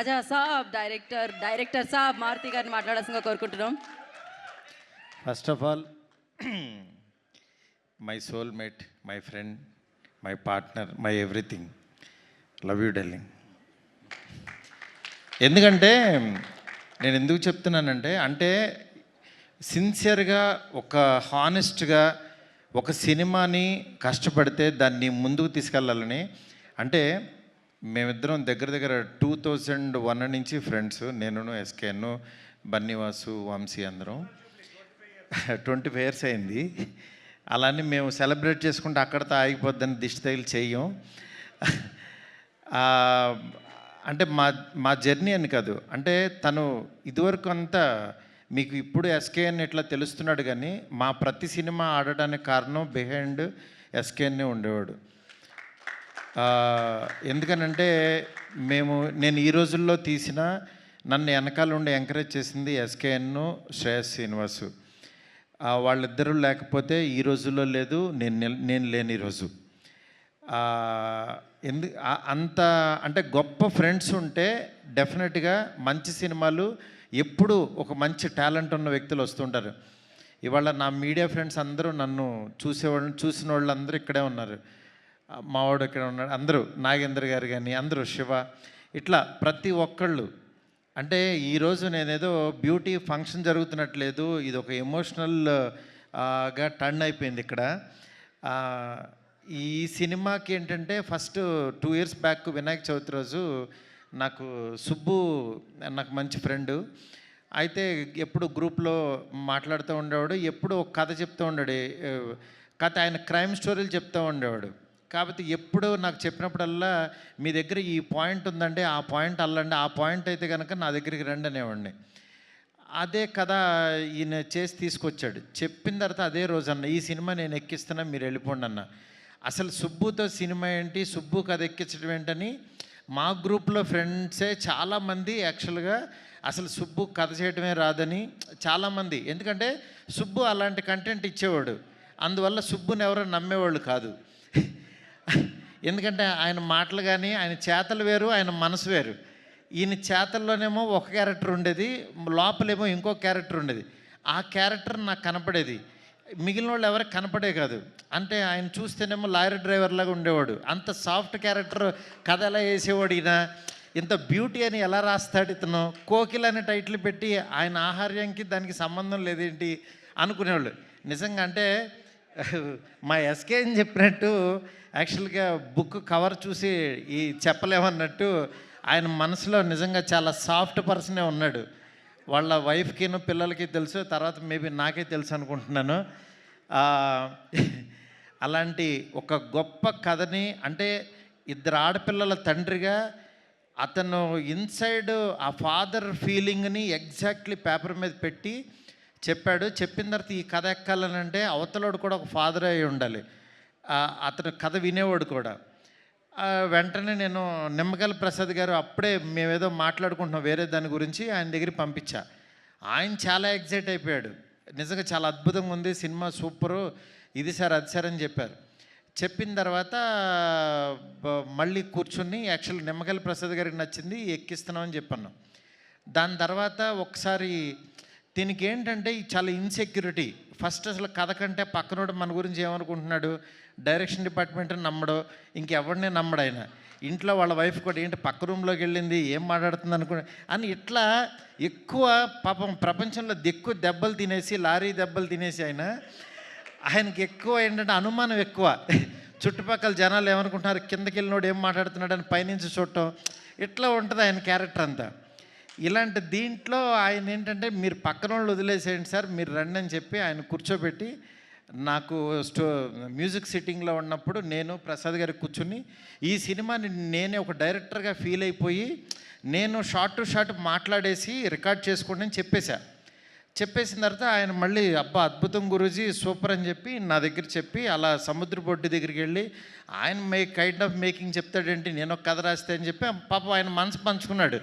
రాజా Saab director director సాబ్ మారుతి గారిని మాట్లాడాల్సిందిగా కోరుకుంటున్నాం. First of all my soul mate my friend my partner my everything love you darling ఎందుకంటే నేను ఎందుకు చెప్తున్నానంటే అంటే సిన్సియర్గా ఒక హానెస్ట్గా ఒక సినిమాని కష్టపడితే దాన్ని ముందుకు తీసుకెళ్ళాలని అంటే మేమిద్దరం దగ్గర దగ్గర టూ థౌజండ్ వన్ నుంచి ఫ్రెండ్స్ నేను ఎస్కేను బన్నీవాసు వంశీ అందరం. ట్వంటీ ఫైవ్ ఇయర్స్ అయింది. అలానే మేము సెలబ్రేట్ చేసుకుంటే అక్కడతో ఆగిపోద్దని దిష్టి తగిలి చెయ్యం. అంటే మా మా జర్నీ అని కాదు. అంటే తను ఇదివరకు అంతా మీకు ఇప్పుడు ఎస్కేఎన్ ఇట్లా తెలుస్తున్నాడు కానీ మా ప్రతి సినిమా ఆడడానికి కారణం బిహైండ్ ఎస్కేఎన్నే ఉండేవాడు. ఎందుకనంటే మేము నేను ఈ రోజుల్లో తీసిన నన్ను వెనకాల ఉండి ఎంకరేజ్ చేసింది ఎస్కేఎన్ శ్రేయస్ శ్రీనివాసు. వాళ్ళిద్దరూ లేకపోతే ఈ రోజుల్లో లేదు నేను నేను లేని రోజు. ఎందు అంత అంటే గొప్ప ఫ్రెండ్స్ ఉంటే డెఫినెట్గా మంచి సినిమాలు ఎప్పుడు ఒక మంచి టాలెంట్ ఉన్న వ్యక్తులు వస్తుంటారు ఇవాళ నా మీడియా ఫ్రెండ్స్ అందరూ నన్ను చూసేవాళ్ళు చూసిన వాళ్ళు అందరూ ఇక్కడే ఉన్నారు. మావాడు ఇక్కడ ఉన్నాడు? అందరూ నాగేంద్ర గారు కానీ అందరూ శివ. ఇట్లా ప్రతి ఒక్కళ్ళు. అంటే ఈరోజు నేనేదో బ్యూటీ ఫంక్షన్ జరుగుతున్నట్లేదు. ఇది ఒక ఎమోషనల్గా టర్న్ అయిపోయింది ఇక్కడ. ఈ సినిమాకి ఏంటంటే first two years back Vinayaka Chavithi రోజు నాకు సుబ్బు నాకు మంచి ఫ్రెండ్. అయితే ఎప్పుడు గ్రూప్లో మాట్లాడుతూ ఉండేవాడు ఎప్పుడు ఒక కథ చెప్తూ ఉండాడు కథ ఆయన క్రైమ్ స్టోరీలు చెప్తూ ఉండేవాడు. కాబట్టి ఎప్పుడు నాకు చెప్పినప్పుడల్లా మీ దగ్గర ఈ పాయింట్ ఉందండి ఆ పాయింట్ అల్లండి ఆ పాయింట్ అయితే కనుక నా దగ్గరికి రండి అనేవాడిని. అదే కథ ఈయన చేసి తీసుకొచ్చాడు. చెప్పిన తర్వాత అదే రోజు అన్న ఈ సినిమా నేను ఎక్కిస్తున్నా మీరు వెళ్ళిపోండి అన్న. అసలు సుబ్బుతో సినిమా ఏంటి సుబ్బు కథ ఎక్కించడం ఏంటని మా గ్రూప్లో ఫ్రెండ్సే చాలామంది యాక్చువల్గా అసలు సుబ్బు కథ చేయడమే రాదని చాలామంది. ఎందుకంటే సుబ్బు అలాంటి కంటెంట్ ఇచ్చేవాడు. అందువల్ల సుబ్బుని ఎవరో నమ్మేవాళ్ళు కాదు. ఎందుకంటే ఆయన మాటలు కానీ ఆయన చేతలు వేరు ఆయన మనసు వేరు. ఈయన చేతల్లోనేమో ఒక క్యారెక్టర్ ఉండేది లోపలేమో ఇంకో క్యారెక్టర్ ఉండేది. ఆ క్యారెక్టర్ నాకు కనపడేది. మిగిలిన వాళ్ళు ఎవరికి కనపడే కాదు. అంటే ఆయన చూస్తేనేమో లారీ డ్రైవర్ లాగా ఉండేవాడు. అంత సాఫ్ట్ క్యారెక్టర్ కథ ఎలా వేసేవాడు ఈయన? ఇంత బ్యూటీ అని ఎలా రాస్తాడు ఇతను? కోకిల్ అనే టైటిల్ పెట్టి ఆయన ఆహార్యానికి దానికి సంబంధం లేదేంటి అనుకునేవాళ్ళు. నిజంగా అంటే మా ఎస్కే అని చెప్పినట్టు యాక్చువల్గా బుక్ కవర్ చూసి ఈ చెప్పలేమన్నట్టు ఆయన మనసులో నిజంగా చాలా సాఫ్ట్ పర్సనే ఉన్నాడు. వాళ్ళ వైఫ్కిను పిల్లలకి తెలుసు తర్వాత మేబీ నాకే తెలుసు అనుకుంటున్నాను. అలాంటి ఒక గొప్ప కథని అంటే ఇద్దరు ఆడపిల్లల తండ్రిగా అతను ఇన్సైడ్ ఆ ఫాదర్ ఫీలింగ్ని ఎగ్జాక్ట్లీ పేపర్ మీద పెట్టి చెప్పాడు. చెప్పిన తర్వాత ఈ కథ ఎక్కాలనంటే అవతలోడు కూడా ఒక ఫాదర్ అయి ఉండాలి. అతను కథ వినేవాడు కూడా. వెంటనే నేను నిమ్మగల ప్రసాద్ గారు అప్పుడే మేమేదో మాట్లాడుకుంటున్నాం వేరే దాని గురించి ఆయన దగ్గరికి పంపించా. ఆయన చాలా ఎగ్జైట్ అయిపోయాడు. నిజంగా చాలా అద్భుతంగా ఉంది సినిమా సూపరు ఇది సార్ అది సార్ అని చెప్పారు. చెప్పిన తర్వాత మళ్ళీ కూర్చుని యాక్చువల్ నిమ్మగల ప్రసాద్ గారికి నచ్చింది ఎక్కిస్తున్నామని చెప్పాను దాని తర్వాత ఒకసారి దీనికి ఏంటంటే చాలా ఇన్సెక్యూరిటీ ఫస్ట్ అసలు కథ కంటే పక్కనోడు మన గురించి ఏమనుకుంటున్నాడు? డైరెక్షన్ డిపార్ట్మెంట్ నమ్మడు? ఇంకెవరిని నమ్మడు ఆయన? ఇంట్లో వాళ్ళ వైఫ్ కూడా ఏంటి పక్క రూమ్లోకి వెళ్ళింది ఏం మాట్లాడుతుంది అనుకో అని ఇట్లా ఎక్కువ పాపం ప్రపంచంలో ఎక్కువ దెబ్బలు తినేసి లారీ దెబ్బలు తినేసి ఆయన ఆయనకి ఎక్కువ ఏంటంటే అనుమానం ఎక్కువ. చుట్టుపక్కల జనాలు ఏమనుకుంటున్నారు? కిందకి వెళ్ళినోడు ఏం మాట్లాడుతున్నాడు అని పైనుంచి చూడటం. ఇట్లా ఉంటుంది ఆయన క్యారెక్టర్ అంతా. ఇలాంటి దీంట్లో ఆయన ఏంటంటే మీరు పక్కన వాళ్ళు వదిలేసేయండి సార్ మీరు రండి అని చెప్పి ఆయన కూర్చోబెట్టి నాకు స్టో మ్యూజిక్ సిట్టింగ్లో ఉన్నప్పుడు నేను ప్రసాద్ గారి కూర్చుని ఈ సినిమాని నేనే ఒక డైరెక్టర్గా ఫీల్ అయిపోయి నేను షార్ట్ టు షార్ట్ మాట్లాడేసి రికార్డ్ చేసుకోండి అని చెప్పేశా. చెప్పేసిన తర్వాత ఆయన మళ్ళీ అబ్బా అద్భుతం గురూజీ సూపర్ అని చెప్పి నా దగ్గర చెప్పి అలా సముద్ర బొడ్డు దగ్గరికి వెళ్ళి ఆయన మేక్ కైండ్ ఆఫ్ మేకింగ్ చెప్తాడేంటి? నేను ఒక కథ రాస్తే అని చెప్పి పాపం ఆయన మనసు పంచుకున్నాడు.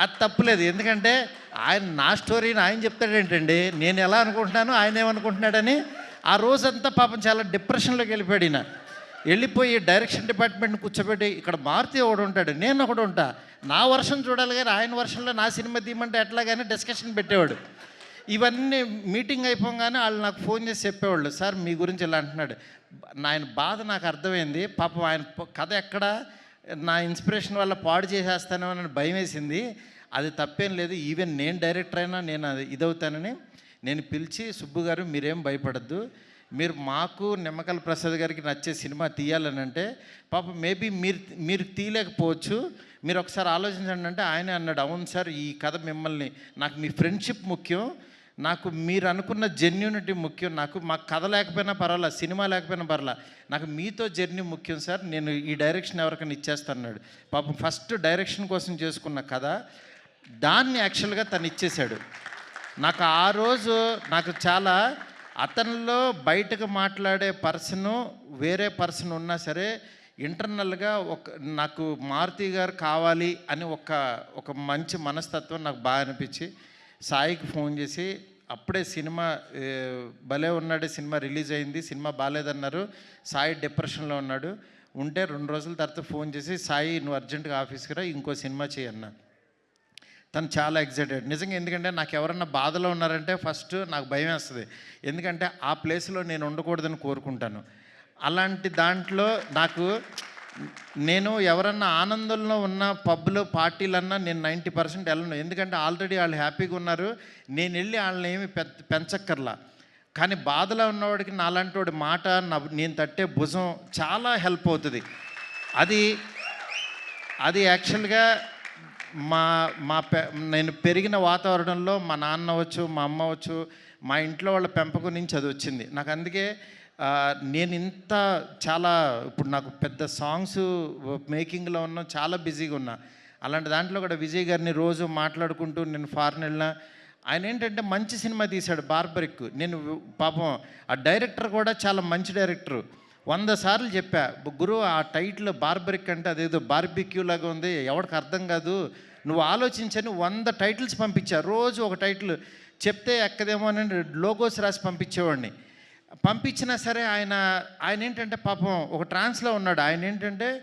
అది తప్పులేదు. ఎందుకంటే ఆయన నా స్టోరీని ఆయన చెప్తాడేంటండి నేను ఎలా అనుకుంటున్నాను ఆయన ఏమనుకుంటున్నాడని ఆ రోజంతా పాపం చాలా డిప్రెషన్లోకి వెళ్ళిపోయాడు ఈయన. వెళ్ళిపోయి డైరెక్షన్ డిపార్ట్మెంట్ని కూర్చోబెట్టి ఇక్కడ మారుతి ఒకడు ఉంటాడు నేను ఒకడు ఉంటా. నా వర్షం చూడాలి కానీ ఆయన వర్షంలో నా సినిమా తీయమంటే ఎట్లాగానే డిస్కషన్ పెట్టేవాడు. ఇవన్నీ మీటింగ్ అయిపోగానే వాళ్ళు నాకు ఫోన్ చేసి చెప్పేవాళ్ళు సార్ మీ గురించి ఇలా అంటున్నాడు. ఆయన బాధ నాకు అర్థమైంది. పాపం ఆయన కథ ఎక్కడ? నా ఇన్స్పిరేషన్ వల్ల పాడు చేసేస్తానేమో అని భయం వేసింది అది తప్పేం లేదు. ఈవెన్ నేను డైరెక్టర్ అయినా నేను అది ఇదవుతానని నేను పిలిచి సుబ్బు గారు మీరేం భయపడద్దు. మీరు మాకు నిమ్మకల్ ప్రసాద్ గారికి నచ్చే సినిమా తీయాలని అంటే పాపం మేబీ మీరు మీరు తీయలేకపోవచ్చు. మీరు ఒకసారి ఆలోచించండి అంటే ఆయన అన్నాడు అవును సార్ ఈ కథ మిమ్మల్ని నాకు మీ ఫ్రెండ్షిప్ ముఖ్యం. నాకు మీరు అనుకున్న జెన్యూనిటీ ముఖ్యం. నాకు మాకు కథ లేకపోయినా పర్వాలా సినిమా లేకపోయినా పర్వాలా. నాకు మీతో జర్నీ ముఖ్యం సార్. నేను ఈ డైరెక్షన్ ఎవరికైనా ఇచ్చేస్తాన్నాడు పాపం ఫస్ట్ డైరెక్షన్ కోసం చేసుకున్న కథ దాన్ని యాక్చువల్గా తను ఇచ్చేశాడు. నాకు ఆ రోజు నాకు చాలా అతనిలో బయటకు మాట్లాడే పర్సన్ వేరే పర్సన్ ఉన్నా సరే ఇంటర్నల్గా ఒక నాకు మారుతి గారు కావాలి అని ఒక ఒక మంచి మనస్తత్వం నాకు బాగా అనిపించి సాయికి ఫోన్ చేసి అప్పుడే సినిమా భలే ఉన్నాడు సినిమా రిలీజ్ అయింది సినిమా బాగాలేదన్నారు. సాయి డిప్రెషన్లో ఉన్నాడు. ఉంటే రెండు రోజుల తర్వాత ఫోన్ చేసి సాయి నువ్వు అర్జెంటుగా ఆఫీస్కి రా ఇంకో సినిమా చేయన్నా తను చాలా ఎగ్జైటెడ్ నిజంగా ఎందుకంటే నాకు ఎవరన్నా బాధలో ఉన్నారంటే ఫస్ట్ నాకు భయం వేస్తుంది. ఎందుకంటే ఆ ప్లేస్లో నేను ఉండకూడదని కోరుకుంటాను. అలాంటి దాంట్లో నాకు నేను ఎవరన్నా ఆనందంలో ఉన్న పబ్లు పార్టీలన్నా నేను నైంటీ పర్సెంట్ వెళ్ళను. ఎందుకంటే ఆల్రెడీ వాళ్ళు హ్యాపీగా ఉన్నారు. నేను వెళ్ళి వాళ్ళని ఏమి పె- పెంచక్కర్లా. కానీ బాధలో ఉన్నవాడికి నాలాంటి వాడి మాట నా నేను తట్టే భుజం చాలా హెల్ప్ అవుతుంది. అది అది యాక్చువల్గా మా మా పె నేను పెరిగిన వాతావరణంలో మా నాన్న అవ్వచ్చు మా అమ్మ అవ్వచ్చు మా ఇంట్లో వాళ్ళ పెంపకం నుంచి అది వచ్చింది. నాకు అందుకే నేను ఇంత చాలా ఇప్పుడు నాకు పెద్ద సాంగ్స్ మేకింగ్లో ఉన్నా చాలా బిజీగా ఉన్నా. అలాంటి దాంట్లో కూడా విజయ్ గారిని రోజు మాట్లాడుకుంటూ నేను ఫారెన్ వెళ్ళినా ఆయన ఏంటంటే మంచి సినిమా తీశాడు బార్బరిక్. నేను పాపం ఆ డైరెక్టర్ కూడా చాలా మంచి డైరెక్టర్ వంద సార్లు చెప్పా గురు ఆ టైటిల్ బార్బరిక్ అంటే అదేదో బార్బిక్యూ లాగా ఉంది ఎవరికి అర్థం కాదు. నువ్వు ఆలోచించని వంద టైటిల్స్ పంపించా. రోజు ఒక టైటిల్ చెప్తే ఎక్కదేమో అని లోగోస్ రాసి పంపించేవాడిని. పంపించినా సరే ఆయన ఆయన ఏంటంటే పాపం ఒక ట్రాన్స్లో ఉన్నాడు. ఆయన ఏంటంటే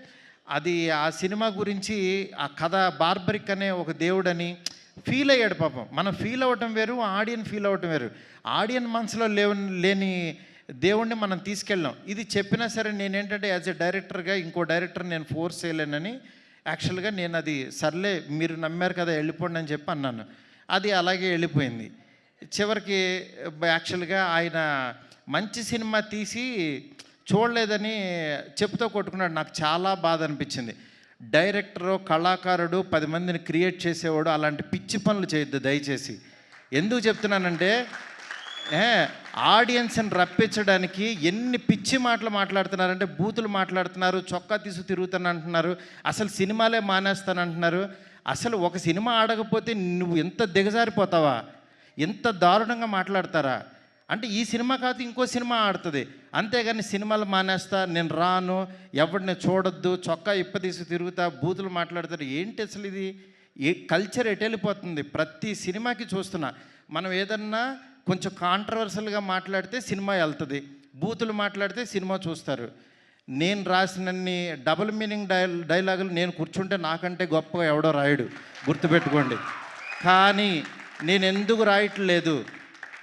అది ఆ సినిమా గురించి ఆ కథ బార్బరిక్ అనే ఒక దేవుడని ఫీల్ అయ్యాడు పాపం. మనం ఫీల్ అవ్వటం వేరు ఆడియన్ ఫీల్ అవ్వటం వేరు. ఆడియన్ మనసులో లేవు లేని దేవుణ్ణి మనం తీసుకెళ్ళాం. ఇది చెప్పినా సరే నేనేంటంటే యాజ్ ఎ డైరెక్టర్గా ఇంకో డైరెక్టర్ నేను ఫోర్స్ చేయలేనని యాక్చువల్గా నేను అది సర్లే మీరు నమ్మారు కదా వెళ్ళిపోండి అని చెప్పి అన్నాను. అది అలాగే వెళ్ళిపోయింది. చివరికి యాక్చువల్గా ఆయన మంచి సినిమా తీసి చూడలేదని చెప్తూ కొట్టుకున్నాడు. నాకు చాలా బాధ అనిపించింది. డైరెక్టరు కళాకారుడు పది మందిని క్రియేట్ చేసేవాడు అలాంటి పిచ్చి పనులు చేయొద్దు దయచేసి. ఎందుకు చెప్తున్నానంటే ఏ ఆడియన్స్ని రప్పించడానికి ఎన్ని పిచ్చి మాటలు మాట్లాడుతున్నారంటే బూతులు మాట్లాడుతున్నారు చొక్కా తీసు తిరుగుతాను అంటున్నారు అసలు సినిమాలే మానేస్తాను అంటున్నారు అసలు ఒక సినిమా ఆడకపోతే నువ్వు ఎంత దిగజారిపోతావా? ఎంత దారుణంగా మాట్లాడతారా? అంటే ఈ సినిమా కాదు ఇంకో సినిమా ఆడుతుంది. అంతేగాని సినిమాలు మానేస్తా నేను రాను ఎవరిని చూడొద్దు చొక్కా ఇప్పదీసి తిరుగుతా బూతులు మాట్లాడతారు. ఏంటి అసలు ఇది? ఏ కల్చర్ ఎటెళ్ళిపోతుంది ప్రతి సినిమాకి చూస్తున్నా. మనం ఏదన్నా కొంచెం కాంట్రవర్సల్గా మాట్లాడితే సినిమా వెళ్తుంది. బూతులు మాట్లాడితే సినిమా చూస్తారు. నేను రాసినన్ని డబుల్ మీనింగ్ డై డైలాగులు నేను కూర్చుంటే నాకంటే గొప్పగా ఎవడో రాయడు. గుర్తుపెట్టుకోండి. కానీ నేను ఎందుకు రాయట్లేదు?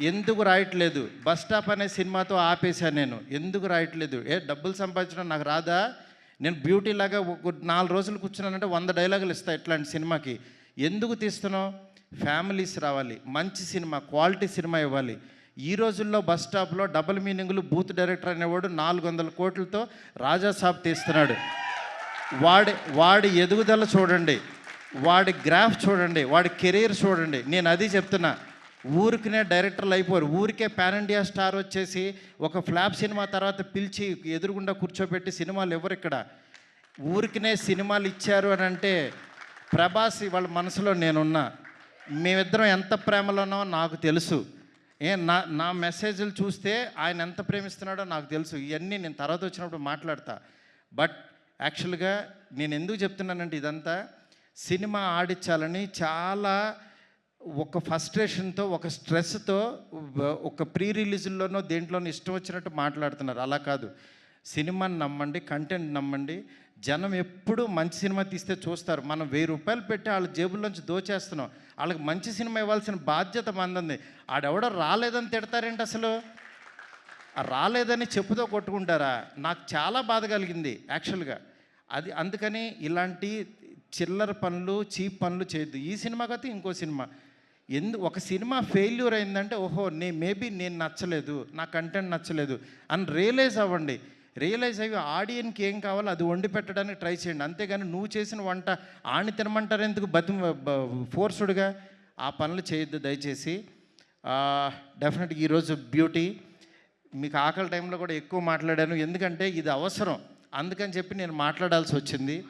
ఎందుకు రాయట్లేదు? బస్ స్టాప్ అనే సినిమాతో ఆపేశాను నేను. ఎందుకు రాయట్లేదు? ఏ డబ్బులు సంపాదించడం నాకు రాదా? నేను బ్యూటీ లాగా నాలుగు రోజులు కూర్చున్నానంటే వంద డైలాగులు ఇస్తా ఇట్లాంటి సినిమాకి. ఎందుకు తీస్తున్నావు? ఫ్యామిలీస్ రావాలి. మంచి సినిమా క్వాలిటీ సినిమా ఇవ్వాలి. ఈ రోజుల్లో బస్ స్టాప్లో డబుల్ మీనింగ్లు బూత్ డైరెక్టర్ అనేవాడు నాలుగు వందల కోట్లతో రాజాసాబ్ తీస్తున్నాడు. వాడి వాడి ఎదుగుదల చూడండి. వాడి గ్రాఫ్ చూడండి. వాడి కెరీర్ చూడండి. నేను అది చెప్తున్నా. ఊరికినే డైరెక్టర్లు అయిపోరు. ఊరికే పాన్ ఇండియా స్టార్ వచ్చేసి ఒక ఫ్లాప్ సినిమా తర్వాత పిలిచి ఎదురుగుండా కూర్చోబెట్టి సినిమాలు ఎవరు ఇక్కడ? ఊరికినే సినిమాలు ఇచ్చారు అని అంటే ప్రభాస్ వాళ్ళ మనసులో నేనున్నా. మేమిద్దరం ఎంత ప్రేమలోనో నాకు తెలుసు. ఏ నా నా మెసేజ్లు చూస్తే ఆయన ఎంత ప్రేమిస్తున్నాడో నాకు తెలుసు. ఇవన్నీ నేను తర్వాత వచ్చినప్పుడు మాట్లాడతా. బట్ యాక్చువల్గా నేను ఎందుకు చెప్తున్నానంటే ఇదంతా సినిమా ఆడించాలని చాలా ఒక ఫస్ట్రేషన్తో ఒక స్ట్రెస్తో ఒక ప్రీ రిలీజ్లోనో దేంట్లోనో ఇష్టం వచ్చినట్టు మాట్లాడుతున్నారు. అలా కాదు. సినిమాని నమ్మండి కంటెంట్ నమ్మండి. జనం ఎప్పుడు మంచి సినిమా తీస్తే చూస్తారు. మనం వెయ్యి రూపాయలు పెట్టి వాళ్ళ జేబుల్లోంచి దోచేస్తున్నాం. వాళ్ళకి మంచి సినిమా ఇవ్వాల్సిన బాధ్యత మందంది. ఆడెవడో రాలేదని తిడతారేంటి అసలు? రాలేదని చెప్పుతో కొట్టుకుంటారా? నాకు చాలా బాధ కలిగింది యాక్చువల్గా అది అందుకని ఇలాంటి చిల్లర పనులు చీప్ పనులు చేయొద్దు. ఈ సినిమా కాకపోతే ఇంకో సినిమా. ఎందు ఒక సినిమా ఫెయిల్యూర్ అయిందంటే ఓహో నే మేబీ నేను నచ్చలేదు నా కంటెంట్ నచ్చలేదు అని రియలైజ్ అవ్వండి. రియలైజ్ అయ్యి ఆడియన్కి ఏం కావాలో అది వండి పెట్టడానికి ట్రై చేయండి. అంతేగాని నువ్వు చేసిన వంట ఆని తినమంటారు ఎందుకు? బతి ఫోర్స్డ్గా ఆ పనులు చేయొద్దు దయచేసి. డెఫినెట్గా ఈరోజు బ్యూటీ. మీకు ఆకలి టైంలో కూడా ఎక్కువ మాట్లాడాను. ఎందుకంటే ఇది అవసరం. అందుకని చెప్పి నేను మాట్లాడాల్సి వచ్చింది.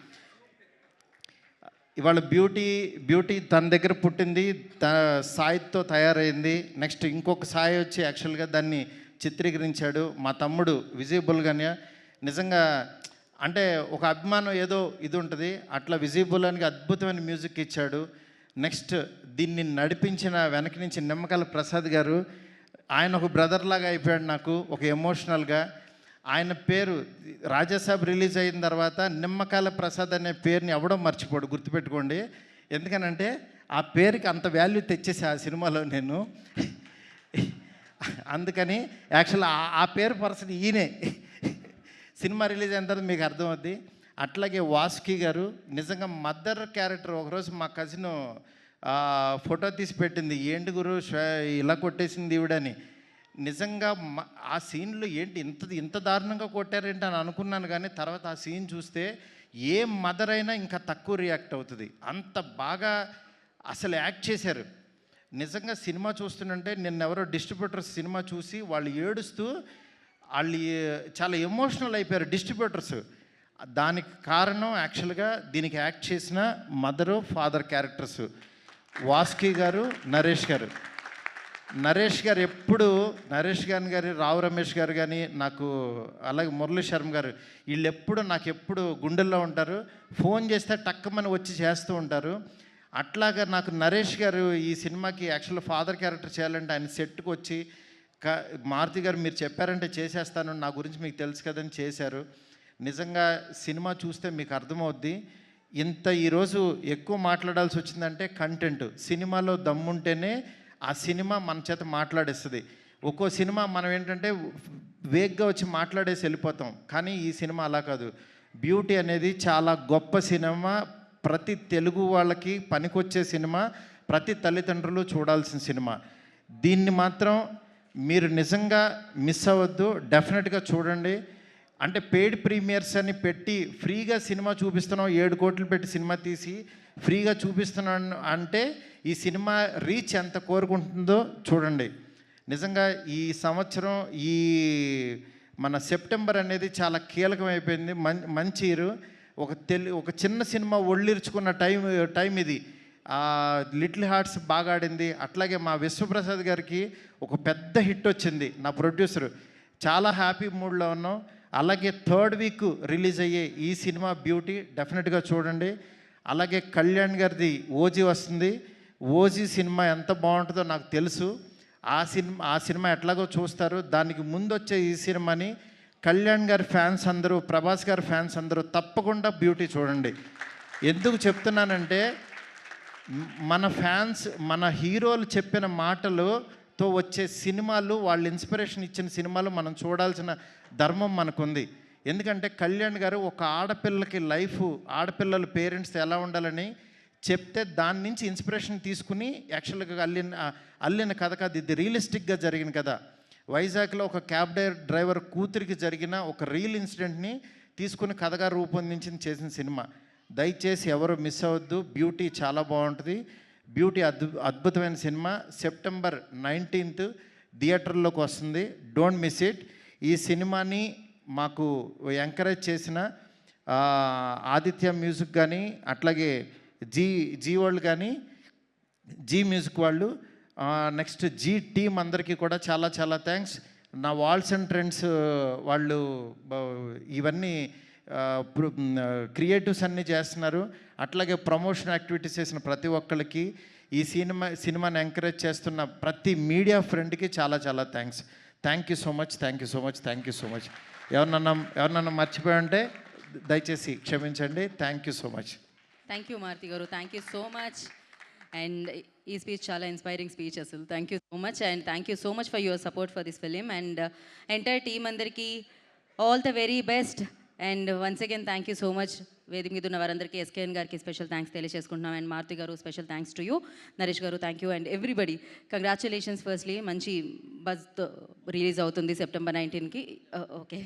ఇవాళ బ్యూటీ బ్యూటీ తన దగ్గర పుట్టింది తన సాయితో తయారైంది. నెక్స్ట్ ఇంకొక సాయి వచ్చి యాక్చువల్గా దాన్ని చిత్రీకరించాడు. మా తమ్ముడు విజిబుల్గానే నిజంగా అంటే ఒక అభిమానం ఏదో ఇది ఉంటుంది. అట్లా విజయబుల్గానికి అద్భుతమైన మ్యూజిక్ ఇచ్చాడు. నెక్స్ట్ దీన్ని నడిపించిన వెనక నుంచి నిమ్మకాల ప్రసాద్ గారు. ఆయన ఒక బ్రదర్ లాగా అయిపోయాడు నాకు ఒక ఎమోషనల్గా. ఆయన పేరు రాజాసాబ్ రిలీజ్ అయిన తర్వాత నిమ్మకాయల ప్రసాద్ అనే పేరుని ఎవడో మర్చిపోడు గుర్తుపెట్టుకోండి. ఎందుకనంటే ఆ పేరుకి అంత వాల్యూ తెచ్చేసి ఆ సినిమాలో నేను. అందుకని యాక్చువల్ ఆ పేరు పర్సన్ ఈయనే. సినిమా రిలీజ్ అయిన తర్వాత మీకు అర్థమవుద్ది. అట్లాగే వాసుకి గారు నిజంగా మదర్ క్యారెక్టర్ ఒకరోజు మా కజిన్ ఫోటో తీసి పెట్టింది. ఏంటి గురు ఇలా కొట్టేసింది ఈవిడని. నిజంగా మ- ఆ సీన్లో ఏంటి ఇంత ఇంత దారుణంగా కొట్టారేంటి అని అనుకున్నాను కానీ తర్వాత ఆ సీన్ చూస్తే ఏ మదర్ అయినా ఇంకా తక్కువ రియాక్ట్ అవుతుంది. అంత బాగా అసలు యాక్ట్ చేశారు. నిజంగా సినిమా చూస్తుంటే నిన్న ఎవరో డిస్ట్రిబ్యూటర్స్ సినిమా చూసి వాళ్ళు ఏడుస్తూ వాళ్ళు చాలా ఎమోషనల్ అయిపోయారు డిస్ట్రిబ్యూటర్స్ దానికి కారణం యాక్చువల్గా దీనికి యాక్ట్ చేసిన మదరు ఫాదర్ క్యారెక్టర్స్ వాస్కి గారు నరేష్ గారు. నరేష్ గారు ఎప్పుడు నరేష్ గారి గారు రావు రమేష్ గారు కానీ నాకు అలాగే మురళీ శర్మ గారు వీళ్ళు ఎప్పుడు నాకు ఎప్పుడు గుండెల్లో ఉంటారు. ఫోన్ చేస్తే టక్కమని వచ్చి చేస్తూ ఉంటారు. అట్లాగా నాకు నరేష్ గారు ఈ సినిమాకి యాక్చువల్ ఫాదర్ క్యారెక్టర్ చేయాలంటే ఆయన సెట్కి వచ్చి క మారుతి గారు మీరు చెప్పారంటే చేసేస్తాను నా గురించి మీకు తెలుసు కదని చేశారు. నిజంగా సినిమా చూస్తే మీకు అర్థమవుద్ది. ఇంత ఈరోజు ఎక్కువ మాట్లాడాల్సి వచ్చిందంటే కంటెంట్. సినిమాలో దమ్ముంటేనే ఆ సినిమా మన చేత మాట్లాడేస్తుంది. ఒక్కో సినిమా మనం ఏంటంటే వేగ్గా వచ్చి మాట్లాడేసి వెళ్ళిపోతాం. కానీ ఈ సినిమా అలా కాదు. బ్యూటీ అనేది చాలా గొప్ప సినిమా. ప్రతి తెలుగు వాళ్ళకి పనికొచ్చే సినిమా. ప్రతి తల్లిదండ్రులు చూడాల్సిన సినిమా. దీన్ని మాత్రం మీరు నిజంగా మిస్ అవ్వద్దు. డెఫినెట్గా చూడండి. అంటే పెయిడ్ ప్రీమియర్స్ అని పెట్టి ఫ్రీగా సినిమా చూపిస్తున్నాం. ఏడు కోట్లు పెట్టి సినిమా తీసి ఫ్రీగా చూపిస్తున్నాను అంటే ఈ సినిమా రీచ్ ఎంత కోరుకుంటుందో చూడండి. నిజంగా ఈ సంవత్సరం ఈ మన సెప్టెంబర్ అనేది చాలా కీలకమైపోయింది. మం మంచి ఒక తెలి ఒక చిన్న సినిమా ఒళ్ళిరుచుకున్న టైం టైం ఇది. ఆ, లిటిల్ హార్ట్స్ బాగా ఆడింది. అట్లాగే మా విశ్వప్రసాద్ గారికి ఒక పెద్ద హిట్ వచ్చింది నా ప్రొడ్యూసర్. చాలా హ్యాపీ మూడ్లో ఉన్నాం. అలాగే థర్డ్ వీక్ రిలీజ్ అయ్యే ఈ సినిమా బ్యూటీ డెఫినెట్గా చూడండి. అలాగే కళ్యాణ్ గారిది ఓజీ వస్తుంది. ఓజీ సినిమా ఎంత బాగుంటుందో నాకు తెలుసు. ఆ సినిమా ఆ సినిమా ఎట్లాగో చూస్తారు. దానికి ముందు వచ్చే ఈ సినిమాని కళ్యాణ్ గారి ఫ్యాన్స్ అందరూ ప్రభాస్ గారి ఫ్యాన్స్ అందరూ తప్పకుండా బ్యూటీ చూడండి. ఎందుకు చెప్తున్నానంటే మన ఫ్యాన్స్ మన హీరోలు చెప్పిన మాటలుతో వచ్చే సినిమాలు వాళ్ళు ఇన్స్పిరేషన్ ఇచ్చిన సినిమాలు మనం చూడాల్సిన ధర్మం మనకుంది. ఎందుకంటే కళ్యాణ్ గారు ఒక ఆడపిల్లకి లైఫ్ ఆడపిల్లల పేరెంట్స్ ఎలా ఉండాలని చెప్తే దాని నుంచి ఇన్స్పిరేషన్ తీసుకుని యాక్చువల్గా అల్లిన అల్లిన కథ కాదు ఇది రియలిస్టిక్గా జరిగిన కథ. వైజాగ్లో ఒక క్యాబ్ డ్రైవర్ డ్రైవర్ కూతురికి జరిగిన ఒక రియల్ ఇన్సిడెంట్ని తీసుకుని కథగా రూపొందించింది చేసిన సినిమా. దయచేసి ఎవరు మిస్ అవ్వద్దు బ్యూటీ చాలా బాగుంటుంది. బ్యూటీ అద్భు అద్భుతమైన సినిమా. సెప్టెంబర్ నైన్టీన్త్ థియేటర్లోకి వస్తుంది. Don't miss it. ఈ సినిమాని మాకు ఎంకరేజ్ చేసిన ఆదిత్య మ్యూజిక్ కానీ అట్లాగే జీ జీ వాళ్ళు కానీ జీ మ్యూజిక్ వాళ్ళు నెక్స్ట్ జీ టీమ్ అందరికీ కూడా చాలా చాలా థ్యాంక్స్. నా వాల్స్ అండ్ ట్రెండ్స్ వాళ్ళు ఇవన్నీ క్రియేటివ్స్ అన్నీ చేస్తున్నారు. అట్లాగే ప్రమోషన్ యాక్టివిటీస్ చేసిన ప్రతి ఒక్కరికి ఈ సినిమా సినిమాని ఎంకరేజ్ చేస్తున్న ప్రతి మీడియా ఫ్రెండ్కి చాలా చాలా thanks. Thank you so much thank you so much thank you so much. ఎవరినన్నా ఎవరినన్నా మర్చిపోయి ఉంటే దయచేసి క్షమించండి. Thank you so much. Thank you Maruthi గారు thank you so much and ఈ స్పీచ్ చాలా ఇన్స్పైరింగ్ స్పీచ్ అసలు. Thank you so much and thank you so much for your support for this film and entire team అందరికీ all the very best and once again thank you so much వేదిక మీద ఉన్న వారందరికీ ఎస్కేఎన్ గారికి special thanks తెలియజేసుకుంటున్నాం. And Maruthi గారు special thanks to you Naresh గారు thank you and everybody congratulations firstly మంచి బస్ రిలీజ్ అవుతుంది సెప్టెంబర్ నైన్టీన్కి ఓకే